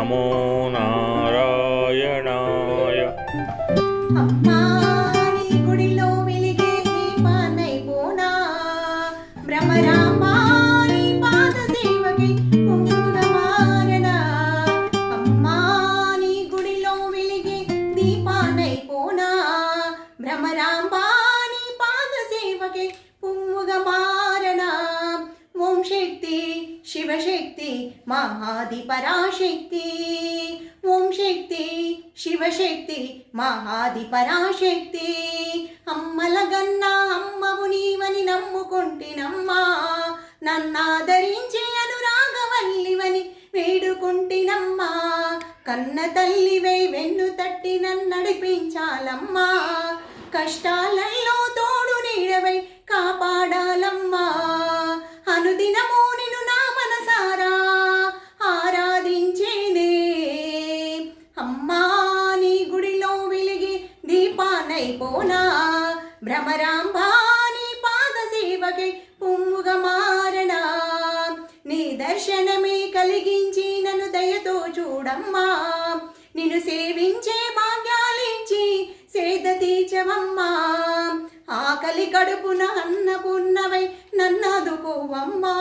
నమో నారాయణాయ. అమ్మా గుడిలో వెలిగే దీపానై పోనా పాద సేవకి గుడిలో వెలిగే దీపానై భ్రమరాంబా శివశక్తి మహాది పరాశక్తి ఓం శక్తి శివశక్తి మహాది పరాశక్తి అమ్మలగన్నా అమ్మవు నీవని నమ్ముకుంటినమ్మా. నన్నాదరించి అనురాగవల్లివని వేడుకుంటినమ్మా. కన్న తల్లివై వెన్ను తట్టి నన్నడిపించాలమ్మా. కష్టాలలో పోనా భ్రమరాంబాని పాద సేవకి పొమ్ముగా మారనా నీ దర్శనమే కలిగించి నన్ను దయతో చూడమ్మా. నిన్ను సేవించే భాగ్యాలించి సేద తీర్చవమ్మా. ఆకలి కడుపున అన్నపున్నవై నన్నదుకోవమ్మా.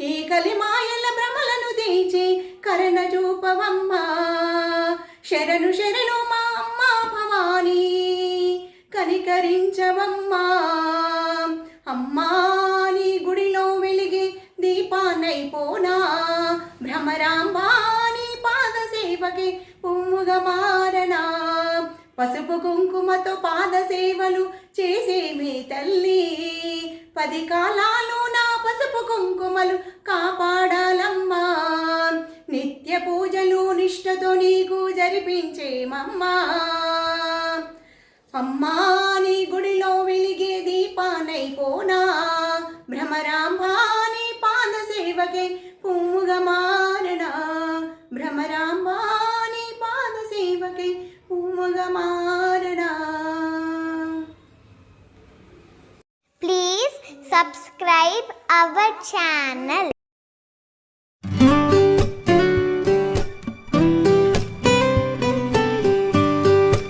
ఈ కలి మాయల భ్రమలను తీర్చి కరణ చూపవమ్మా. శరణు శరణు మా కనికరించవమ్మా. అమ్మా నీ గుడిలో వెలిగి దీపానైపోనా భ్రమరాంబా నీ పాద సేవకి పుమ్ముగా మారనా. పసుపు కుంకుమతో పాద సేవలు చేసే మీ తల్లి. పది కాలాలు నా పసుపు కుంకుమలు కాపాడాలమ్మా. నిత్య పూజలు నిష్టతో నీకు జరిపించేమమ్మా. అమ్మా నీ గుడిలో వెలిగే దీపానై పోనా? భ్రమరాంబా నీ పాద సేవకే పుమ్ముగా మారనా? భ్రమరాంబా నీ పాద సేవకే పుమ్ముగా మారనా? Please subscribe our channel